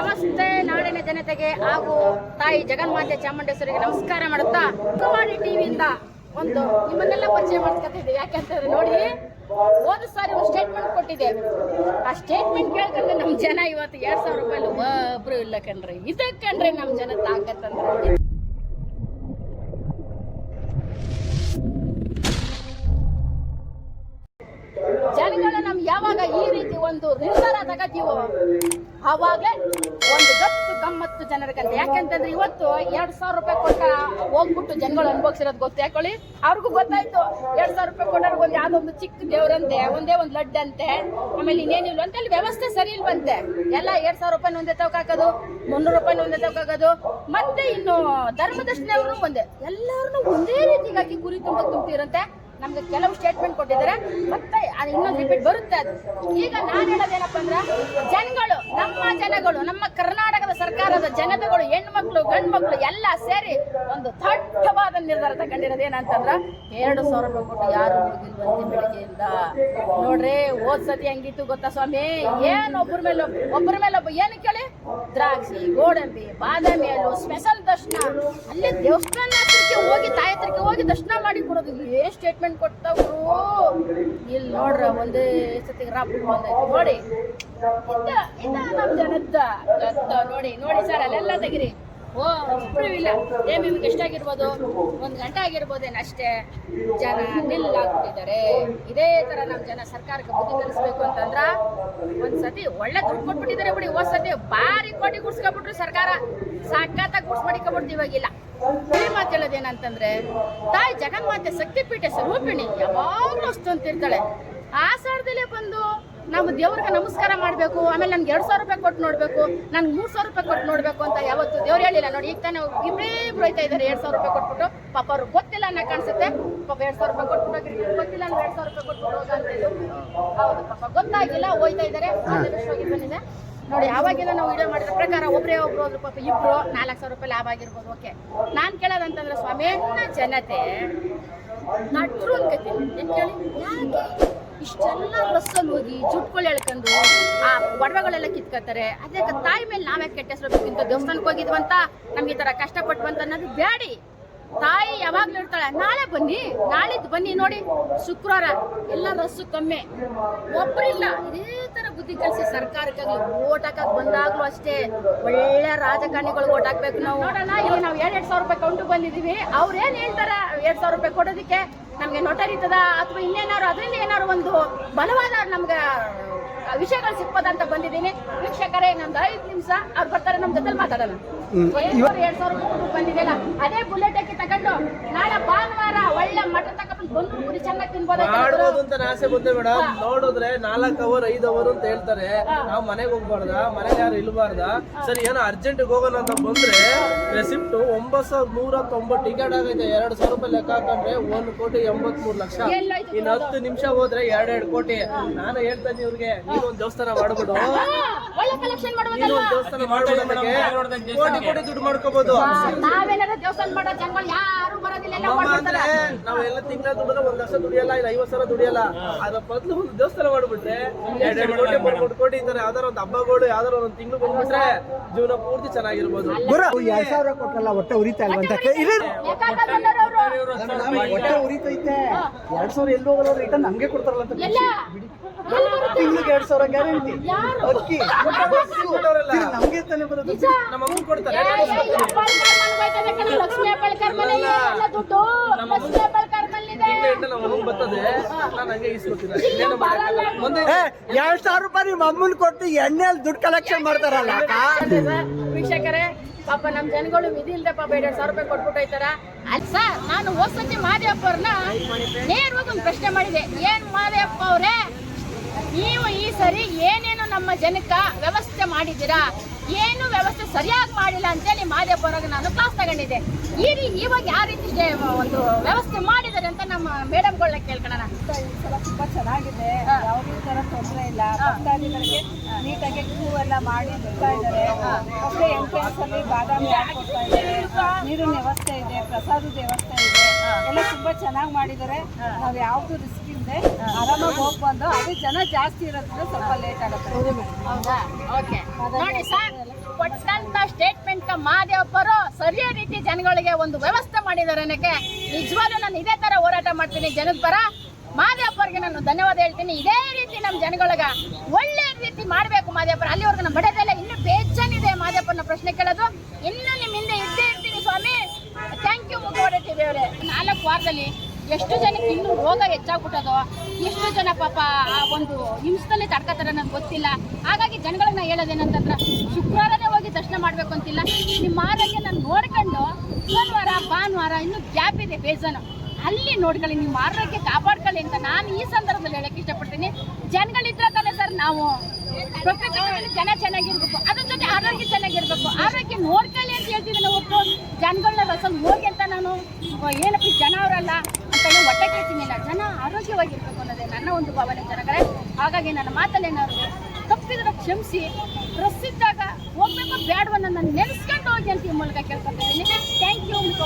ನಮಸ್ತೆ. ನಾಡಿನ ಜನತೆಗೆ ಹಾಗೂ ತಾಯಿ ಜಗನ್ಮಾತೆ ಚಾಮುಂಡೇಶ್ವರಿಗೆ ನಮಸ್ಕಾರ ಮಾಡುತ್ತಾ ಕುಮಾರಿ ಟಿವಿಯಿಂದ ಒಂದು ನಿಮ್ಮನ್ನೆಲ್ಲ ಪರಿಚಯ ಮಾಡ್ಕೊತಿದ್ದೆ ಯಾಕಂತಂದ್ರೆ ನೋಡಿ, ಹೋದ ಸಾರಿ ಒಂದು ಸ್ಟೇಟ್ಮೆಂಟ್ ಕೊಟ್ಟಿದೆ ಆ ಸ್ಟೇಟ್ಮೆಂಟ್ ಕೇಳ್ಕೊಂಡ್ರೆ ನಮ್ಮ ಜನ ಇವತ್ತು ಎರಡ್ ಸಾವಿರ ರೂಪಾಯಿ ಒಬ್ರು ಇಲ್ಲ ಕಣ್ರಿ. ಇದಕ್ಕಂಡ್ರೆ ನಮ್ಮ ಜನ ತಾಕತ್ತಂದ್ರೆ ಜನಗಳು ನಮ್ಗೆ ಯಾವಾಗ ಈ ರೀತಿ ಒಂದು ನಿರ್ಧಾರ ತಗತೀವೋ, ಆವಾಗಲೇ ಒಂದು ಗತ್ತು ಗಮ್ಮತ್ತು ಯಾಕೆ ಯಾಕೆಂತಂದ್ರೆ ಇವತ್ತು ಎರಡ್ ಸಾವಿರ ರೂಪಾಯಿ ಕೊಟ್ಟ ಹೋಗ್ಬಿಟ್ಟು ಜನಗಳು ಅನುಭವಿಸಿರೋದು ಗೊತ್ತು ಯಾಕೊಳ್ಳಿ ಅವ್ರಿಗೂ ಗೊತ್ತಾಯ್ತು. ಎರಡ್ ಸಾವಿರ ರೂಪಾಯಿ ಕೊಟ್ಟವ್ರಿಗೆ ಒಂದು ಯಾವುದೋ ಒಂದು ಚಿಕ್ಕ ದೇವರಂತೆ, ಒಂದೇ ಒಂದು ಲಡ್ಡಂತೆ, ಆಮೇಲೆ ಇನ್ನೇನಿಲ್ಲ ಅಂತ ಅಲ್ಲಿ ವ್ಯವಸ್ಥೆ ಸರಿ ಇಲ್ವಂತೆ. ಎಲ್ಲ ಎರಡು ಸಾವಿರ ರೂಪಾಯಿ ಒಂದೇ ತಗೋಕಾಕೋದು ಮುನ್ನೂರು ರೂಪಾಯಿ ಒಂದೇ ತಗೋಕಾಗೋದು ಮತ್ತೆ ಇನ್ನು ಧರ್ಮದರ್ಶನವರು ಒಂದೇ. ಎಲ್ಲರನ್ನೂ ಒಂದೇ ರೀತಿಗಾಗಿ ಗುರಿ ತುಂಬ ತುಂಬ್ತಿರಂತೆ. ನಮ್ಗೆ ಕೆಲವು ಸ್ಟೇಟ್ಮೆಂಟ್ ಕೊಟ್ಟಿದ್ದಾರೆ. ಮತ್ತೆ ಅದು ಇನ್ನೊಂದು ರಿಪೀಟ್ ಬರುತ್ತೆ ಅದು. ಈಗ ನಾನು ಹೇಳೋದೇನಪ್ಪ ಅಂದ್ರೆ, ಜನಗಳು, ನಮ್ಮ ಜನಗಳು, ನಮ್ಮ ಕರ್ನಾಟಕದ ಸರ್ಕಾರದ ಜನತೆಗಳು ಹೆಣ್ಮಕ್ಳು ಗಂಡು ಮಕ್ಳು ಎಲ್ಲ ಸೇರಿ ಒಂದು ದಟ್ಟವಾದ ನಿರ್ಧಾರ ತಗೊಂಡಿರೋದು ಏನಂತಂದ್ರೆ ಎರಡು ಸಾವಿರ ರೂಪಾಯಿ ಕೊಟ್ಟು ಯಾರು ಹೋಗಿಲ್ವಂತೆ ಬೆಳಿಗ್ಗೆಯಿಂದ. ನೋಡ್ರಿ, ಹೋದ್ ಸತಿ ಹಂಗಿತ್ತು ಗೊತ್ತಾ ಸ್ವಾಮಿ? ಏನು ಒಬ್ಬರ ಮೇಲೆ ಒಬ್ಬ- ಒಬ್ಬರ ಮೇಲೆ ಒಬ್ಬ ಏನು ಕೇಳಿ? ದ್ರಾಕ್ಷಿ, ಗೋಡಂಬಿ, ಬಾದಾಮಿ ಅಲ್ಲೂ ಸ್ಪೆಷಲ್ ದರ್ಶನ. ಅಲ್ಲಿ ದೇವಸ್ಥಾನ ಹೋಗಿ, ತಾಯಿ ಹೋಗಿ ದರ್ಶನ ಮಾಡಿ ಕೊಡೋದು. ಏನ್ ಸ್ಟೇಟ್ಮೆಂಟ್ ಕೊಡ್ತಾವ್ರು ಇಲ್ಲಿ ನೋಡ್ರ, ಒಂದೇ ಸತಿ ರಾಪ್ ಬಂದೈತಿ. ನೋಡಿ ಇದ ಇದ ನಮ್ಮ ಜನದ್ದ ನೋಡಿ ನೋಡಿ ಸರ್, ಅಲ್ಲೆಲ್ಲ ತೆಗಿರಿ. ಓ ಒಬ್ರು ಇಲ್ಲ. ಟೈಮ್ ನಿಮ್ಗೆ ಎಷ್ಟಾಗಿರ್ಬೋದು ಒಂದು ಗಂಟೆ ಆಗಿರ್ಬೋದೇನು ಅಷ್ಟೇ? ಜನ ನಿಲ್ಲಾಗ್ತಿದ್ದಾರೆ. ಇದೇ ತರ ನಮ್ಮ ಜನ ಸರ್ಕಾರಕ್ಕೆ ಬುದ್ಧಿ ಕಲಿಸ್ಬೇಕು ಅಂತಂದ್ರ ಒಂದ್ಸತಿ ಒಳ್ಳೆ ದುಡ್ಡು ಕೊಟ್ಬಿಟ್ಟಿದ್ದಾರೆ ಬಿಡಿ. ಹೋದ್ ಸತಿ ಭಾರಿ ಕೋಟಿ ಗುಡ್ಸ್ಕೊಬಿಟ್ರು ಸರ್ಕಾರ. ಸಖತ್ತಾಗಿ ಗುಡ್ಸ್ ಮಾಡಿಕೊಬಿಡ್ತು ಇವಾಗಿಲ್ಲ. ಮಾತು ಹೇಳೋದೇನಂತಂದ್ರೆ, ತಾಯಿ ಜಗನ್ಮಾತೆ ಶಕ್ತಿಪೀಠ ಸ್ವರೂಪಿಣಿ ಯಾವಾಗಲೂ ಅಷ್ಟೊಂತಿರ್ತಾಳೆ ಆಷಾಢದಲ್ಲೇ ಬಂದು ನಾವು ದೇವ್ರಿಗೆ ನಮಸ್ಕಾರ ಮಾಡಬೇಕು, ಆಮೇಲೆ ನನ್ಗೆ ಎರಡು ಸಾವಿರ ರೂಪಾಯಿ ಕೊಟ್ಟು ನೋಡಬೇಕು, ನನ್ಗೆ ಮೂರು ಸಾವಿರ ರೂಪಾಯಿ ಕೊಟ್ಟು ನೋಡಬೇಕು ಅಂತ ಯಾವತ್ತು ದೇವ್ರು ಹೇಳಿಲ್ಲ. ನೋಡಿ, ಈಗ ತಾನೇ ಇಬ್ಬರೇ ಹೋಯ್ತಾ ಇದ್ದಾರೆ, ಎರಡು ಸಾವಿರ ರೂಪಾಯಿ ಕೊಟ್ಬಿಟ್ಟು. ಪಾಪ ಅವ್ರಿಗೆ ಗೊತ್ತಿಲ್ಲ ಅನ್ನೋ ಕಾಣಿಸುತ್ತೆ. ಪಾಪ ಎರಡು ಸಾವಿರ ರೂಪಾಯಿ ಕೊಟ್ಬಿಟ್ಟು ಗೊತ್ತಿಲ್ಲ ಅಂದ್ರೆ ಎರಡು ಸಾವಿರ ರೂಪಾಯಿ ಕೊಟ್ಬಿಟ್ಟು ಅಂತ. ಹೌದು, ಪಾಪ ಗೊತ್ತಾಗಿಲ್ಲ, ಹೋಯ್ತಾ ಇದ್ದಾರೆ. ಬಂದಿದೆ ನೋಡಿ ಯಾವಾಗಿಲ್ಲ ನಾವು ವಿಡಿಯೋ ಮಾಡಿದ ಪ್ರಕಾರ ಒಬ್ಬರೇ ಒಬ್ರು ಹೋದ್ರು, ಪಾಪ ಇಬ್ರು ನಾಲ್ಕು ಸಾವಿರ ರೂಪಾಯಿ ಲಾಭ ಆಗಿರ್ಬೋದು. ಓಕೆ ನಾನು ಕೇಳೋದಂತಂದ್ರೆ ಸ್ವಾಮಿ ಜನತೆ, ನಟ್ರು ಏನ್ ಕೇಳಿ? ಯಾಕೆ? ಇಷ್ಟೆಲ್ಲ ಬಸ್ಸಲ್ಲಿ ಹೋಗಿ ಜುಟ್ಗಳು ಎಳ್ಕೊಂಡು ಆ ಒಡವೆಗಳೆಲ್ಲ ಕಿತ್ಕೋತಾರೆ ಅದೇ ತಾಯಿ ಮೇಲೆ ನಾವೇ ಕೆಟ್ಟ ಹೆಸರು ದೇವಸ್ಥಾನಕ್ಕೆ ಹೋಗಿದ್ವಂತ ನಮ್ಗೆ ಈ ತರ ಕಷ್ಟಪಟ್ವಂತ ಅನ್ನೋದು ಬೇಡಿ. ತಾಯಿ ಯಾವಾಗ್ಲೂ ಇರ್ತಾಳೆ ನಾಳೆ ಬನ್ನಿ, ನಾಳಿದ್ದು ಬನ್ನಿ ನೋಡಿ, ಶುಕ್ರವಾರ. ಎಲ್ಲ ರಸ್ಸು ಕಮ್ಮಿ. ಒಬ್ರಿಲ್ಲ ಇದೇ ತರ ಬುದ್ಧಿ ಕಲಿಸಿ ಸರ್ಕಾರಕ್ಕಾಗ್ಲಿ ಓಟ್ ಹಾಕಕ್ ಬಂದಾಗ್ಲೂ ಅಷ್ಟೇ ಒಳ್ಳೆ ರಾಜಕಾರಣಿಗಳು ಓಟ್ ಹಾಕ್ಬೇಕು ನಾವು. ನೋಡೋಣ ಇಲ್ಲಿ ನಾವು ಎರಡ್ ಎರಡ್ ಸಾವಿರ ರೂಪಾಯಿ ಕೌಂಟು ಬಂದಿದೀವಿ ಅವ್ರು ಏನ್ ಹೇಳ್ತಾರ? ಎರಡ್ ಸಾವಿರ ರೂಪಾಯಿ ಕೊಡೋದಕ್ಕೆ ನಮ್ಗೆ ನೋಟರಿತದ ಅಥವಾ ಇನ್ನೇನಾದ್ರು ಅದರಿಂದ ಏನಾರು ಒಂದು ಬಲವಾದ ನಮ್ಗೆ ವಿಷಯಗಳು ಸಿಕ್ಬೋದಂತ ಬಂದಿದ್ದೀನಿ. ವೀಕ್ಷಕರೇ ಇನ್ನೊಂದು ಐದು ನಿಮಿಷ ಅವ್ರು ಬರ್ತಾರೆ ನಮ್ ಜೊತೆ ಮಾತಾಡೋಣ. ಎರಡ್ ಸಾವಿರ ರೂಪಾಯಿ ಬಂದಿದೆಯಲ್ಲ ಅದೇ ಬುಲೆಟ್ ಹಾಕಿ ತಗೊಂಡು ನಾಳೆ ಭಾನುವಾರ ಒಳ್ಳೆ ಮಟನ್ ಮಾಡ್ಬೋದು ಅಂತ ಆಸೆ ಬಂದೆ ಮೇಡಮ್. ನೋಡಿದ್ರೆ ನಾಲ್ಕು ಅವರ್ ಐದು ಅವರ್ ಅಂತ ಹೇಳ್ತಾರೆ. ನಾವು ಮನೆಗೆ ಹೋಗ್ಬಾರ್ದ? ಮನೆಗೆ ಯಾರು ಇಲ್ಬಾರ್ದ? ಸರಿ ಏನೋ ಅರ್ಜೆಂಟ್ ಹೋಗೋಣ ಅಂತ ಬಂದ್ರೆ ರೆಸಿಪ್ಟ್ ಒಂಬತ್ ಸಾವಿರದ ನೂರ ತೊಂಬತ್ತು ಟಿಕೆಟ್ ಆಗೈತೆ. ಎರಡ್ ಸಾವಿರ ರೂಪಾಯಿ ಲೆಕ್ಕ ಹಾಕೊಂಡ್ರೆ ಒಂದ್ ಕೋಟಿ ಎಂಬತ್ ಮೂರ್ ಲಕ್ಷ ಇನ್ ಹತ್ತು ನಿಮಿಷ ಹೋದ್ರೆ ಎರಡ್ ಎರಡ್ ಕೋಟಿ. ನಾನು ಹೇಳ್ತೇನೆ ಇವ್ರಿಗೆ. ನೀವೊಂದು ಒಂದ್ ದೇವಸ್ಥಾನ ಮಾಡ್ಬಿಡು ದೇವಸ್ಥಾನ ಕೋಟಿ ಕೋಟಿ ದುಡ್ಡು ಮಾಡ್ಕೋಬಹುದು ನಾವೇನಾದ್ರು ದೇವಸ್ಥಾನ ಮಾಡೋ ಜನಗಳು ಯಾರು ಬರೋದಿಲ್ಲ ಎಲ್ಲ ನಮ್ಮ ಅಂದ್ರೆ ನಾವೆಲ್ಲ ತಿಂಗಳ ದುಡಿದ್ರೆ ಒಂದ್ ಲಕ್ಷ ದುಡಿಯಲ್ಲ ಇಲ್ಲ ಐವತ್ ಸಾವಿರ ದುಡಿಯಲ್ಲ. ಅದ್ರ ಬದಲು ಒಂದು ದೇವಸ್ಥಾನ ಮಾಡ್ಬಿಟ್ರೆ ಎರಡ್ ಎರಡು ಕೋಟಿ ಮೂರ್ ಕೋಟಿ ಈ ತರ ಯಾವ್ದಾರ ಒಂದು ಹಬ್ಬಗಳು ಯಾವ್ದಾರ ಒಂದ್ ತಿಂಗಳು ಬಂದ್ಬಿಟ್ರೆ ಜೀವನ ಪೂರ್ತಿ ಚೆನ್ನಾಗಿರ್ಬೋದು. ಗುರು ಎರಡ್ ಸಾವಿರ ಕೊಟ್ಟಲ್ಲ ಹೊಟ್ಟೆ ಉರಿತಾ ಇಲ್ವಾ ಅಂತ. ಹೊಟ್ಟೆ ಉರಿತೈತೆ. ಎರಡ್ ಸಾವಿರ ಎಲ್ಲಿ ಹೋಗಲ್ಲ ರಿಟರ್ನ್ ಹಂಗೆ ಕೊಡ್ತಾರಲ್ಲ ಅಂತ ಬರುತ್ತೆ? ತಿಂಗ್ಳಿಗೆ ಎರಡ್ ಸಾವಿರ ಗ್ಯಾರಂಟಿ. ಯಾರು? ಅಕ್ಕಿ. ನಮ್ಗೆ ತಾನೇ ಬರೋದು. ನಮ್ಮ ಅಮ್ಮ ಕೊಡ್ತಾರೆ. ಲಕ್ಷ್ಮೀ ಹೆಬ್ಬಾಳ್ಕರ್ ಎಲ್ಲ ದುಡ್ಡು ಲಕ್ಷ್ಮೀ ಹೆಬ್ಬಾಳ್ಕರ್ ಮನೆಯಲ್ಲಿದೆ. ತಿಂಗಳ ನಮ್ಮ ಅಮ್ಮ ಬರ್ತದೆ ನಾನು ಹಂಗೆ ಇಸ್ಕೊತೀನಿ ಇನ್ನೇನು ಮಾಡಕ್ಕಾಗಲ್ಲ. ಒಂದೇ ಏ ಎರಡ್ ಸಾವಿರ ರೂಪಾಯಿ ನಿಮ್ಮ ಅಮ್ಮನ್ ಕೊಟ್ಟು ಎಣ್ಣೆಯಲ್ಲಿ ದುಡ್ಡು ಕಲೆಕ್ಷನ್ ಮಾಡ್ತಾರಲ್ಲ ವೀಕ್ಷಕರೇ ಪಾಪ ನಮ್ ಜನಗಳು ವಿಧಿ ಇಲ್ದೆ ಪಾಪ ಎರಡ್ ಸಾವಿರ ರೂಪಾಯಿ ಕೊಟ್ಬಿಟ್ಟು ಹೋಯ್ತಾರ ಅಲ್ಲ ಸರ್ ನಾನು ಹೊಸತಿ ಮಾದೇವಪ್ಪ ಅವ್ರನ್ನ ನೇರವಾಗಿ ಒಂದು ಪ್ರಶ್ನೆ ಮಾಡಿದೆ. ಏನ್ ಮಾದೇವಪ್ಪ ಅವ್ರೆ ನೀವು ಈ ಸರಿ ಏನೇನು ನಮ್ಮ ಜನಕ್ಕ ವ್ಯವಸ್ಥೆ ಮಾಡಿದ್ದೀರಾ? ಏನು ವ್ಯವಸ್ಥೆ ಸರಿಯಾಗಿ ಮಾಡಿಲ್ಲ ಅಂತೇಳಿ ಮಾದೇವಪ್ಪ ಅವ್ರಿಗೆ ನಾನು ಕ್ಲಾಸ್ ತಗೊಂಡಿದ್ದೆ. ಈ ರೀತಿ ಇವಾಗ ಯಾವ ರೀತಿ ಒಂದು ವ್ಯವಸ್ಥೆ ಮಾಡಿದ್ದಾರೆ ಅಂತ ನಮ್ಮ ಮೇಡಮ್ಗಳನ್ನ ಕೇಳ್ಕೊಳ್ಳೋಣ. ಸಲ ತುಂಬಾ ಚೆನ್ನಾಗಿದೆ. ಯಾವುದೇ ತರ ತೊಂದರೆ ಇಲ್ಲ. ಭಕ್ತಾದಿಗಳಿಗೆ ನೀಟಾಗಿ ಕ್ಯೂ ಎಲ್ಲ ಮಾಡಿ ಬಿಡ್ತಾ ಇದ್ದಾರೆ. ಮತ್ತೆ ಎಂಟ್ರೆನ್ಸ್ ಅಲ್ಲಿ ಬಾದಾಮಿ ಹಾಕೊಡ್ತಾ ಇದ್ದಾರೆ. ನೀರಿನ ವ್ಯವಸ್ಥೆ ಇದೆ ಪ್ರಸಾದದ ವ್ಯವಸ್ಥೆ ಇದೆ. ಎಲ್ಲ ತುಂಬಾ ಚೆನ್ನಾಗಿ ಮಾಡಿದ್ದಾರೆ ನಾವ್ ಯಾವ್ದು ರಿಸ್ಕ್ ಇಲ್ಲದೆ ಆರಾಮಾಗಿ ಹೋಗಿ ಬಂದು ಅದು ಜನ ಜಾಸ್ತಿ ಇರೋದ್ರಿಂದ ಸ್ವಲ್ಪ ಲೇಟ್ ಆಗುತ್ತೆ. ಓಕೆ. ನೋಡಿ ಸರ್ ಕೊಟ್ಟಂತ ಸ್ಟೇಟ್ಮೆಂಟ್ ಮಾದೇವಪ್ಪರು ಸರಿಯಾದ ರೀತಿ ಜನಗಳಿಗೆ ಒಂದು ವ್ಯವಸ್ಥೆ ಮಾಡಿದ್ದಾರೆ ಅನ್ನಕ್ಕೆ ನಿಜವಾಗ್ಲೂ ನಾನು ಇದೇ ತರ ಹೋರಾಟ ಮಾಡ್ತೀನಿ. ಜನದ ಪರ ಮಾದೇವಪ್ಪರಿಗೆ ನಾನು ಧನ್ಯವಾದ ಹೇಳ್ತೀನಿ. ಇದೇ ರೀತಿ ನಮ್ಮ ಜನಗಳಿಗೆ ಒಳ್ಳೆ ರೀತಿ ಮಾಡಬೇಕು ಮಾದೇವಪ್ಪರ ಅಲ್ಲಿವರೆಗೂ ನಮ್ಮ ಬಡದೆಲ್ಲ ಇನ್ನೂ ಬೇಜಾನಿದೆ ಮಾದೇವಪ್ಪನ ಪ್ರಶ್ನೆ ಕೇಳೋದು ಇನ್ನು ನಿಮ್ಮ ಹಿಂದೆ ಇದ್ದೇ ಇರ್ತೀನಿ ಸ್ವಾಮಿ ಥ್ಯಾಂಕ್ ಯು ಮುಖವರಟ್ಟಿದೆ ಅವರೇ ನಾಲ್ಕು ವಾರದಲ್ಲಿ ಎಷ್ಟು ಜನಕ್ಕೆ ಇನ್ನೂ ರೋಗ ಹೆಚ್ಚಾಗ್ಬಿಟ್ಟದೋ, ಎಷ್ಟು ಜನ ಪಾಪ ಆ ಒಂದು ಹಿಂಸದಲ್ಲಿ ತಡ್ಕೋತಾರೆ ನನಗೆ ಗೊತ್ತಿಲ್ಲ. ಹಾಗಾಗಿ ಜನಗಳನ್ನ ಹೇಳೋದೇನಂತಂದ್ರೆ, ಶುಕ್ರವಾರನೇ ಹೋಗಿ ದರ್ಶನ ಮಾಡಬೇಕು ಅಂತಿಲ್ಲ. ನಿಮ್ಮ ಆರೋಗ್ಯ ನಾನು ನೋಡ್ಕೊಂಡು ಸೋಮವಾರ ಭಾನುವಾರ ಇನ್ನೂ ಗ್ಯಾಪ್ ಇದೆ ಬೇಜಾನು. ಅಲ್ಲಿ ನೋಡ್ಕೊಳ್ಳಿ, ನಿಮ್ಮ ಆರೋಗ್ಯ ಕಾಪಾಡ್ಕೊಳ್ಳಿ ಅಂತ ನಾನು ಈ ಸಂದರ್ಭದಲ್ಲಿ ಹೇಳಕ್ಕೆ ಇಷ್ಟಪಡ್ತೀನಿ. ಜನಗಳಿದ್ರೆ ತಾನೇ ಸರ್ ನಾವು ಜನ ಚೆನ್ನಾಗಿರ್ಬೇಕು. ಅದ್ರ ಜೊತೆ ಆರೋಗ್ಯ ಚೆನ್ನಾಗಿರ್ಬೇಕು. ಆರೋಗ್ಯ ನೋಡ್ಕೊಳ್ಳಿ ಅಂತ ಹೇಳ್ತೀವಿ ನಾವು ಜನಗಳನ್ನ ರಸ ಹೋಗಿ ಅಂತ ಏನಪ್ಪ ಜನ ಅವರಲ್ಲ? ಅಂತ ಹೇಳಿ ಹೊಟ್ಟೆ ಕೇಳ್ತೀನಿಲ್ಲ ಜನ ಆರೋಗ್ಯವಾಗಿರ್ಬೇಕು ಅನ್ನೋದೇ ನನ್ನ ಒಂದು ಭಾವನೆ ಜನಗಳೇ. ಹಾಗಾಗಿ ನನ್ನ ಮಾತಲ್ಲೇನಾದ್ರು ತಪ್ಪಿದ್ರೆ ಕ್ಷಮಿಸಿ. ಡ್ರೆಸ್ ಇದ್ದಾಗ ಹೋಗ್ಬೇಕು, ಬ್ಯಾಡವನ್ನು ನಾನು ನೆನೆಸ್ಕೊಂಡು ಹೋಗಿ ಅಂತ ಈ ಮೂಲಕ ಕೇಳ್ಕೊತಿದ್ದೀನಿ ಥ್ಯಾಂಕ್ ಯು ಮುಖ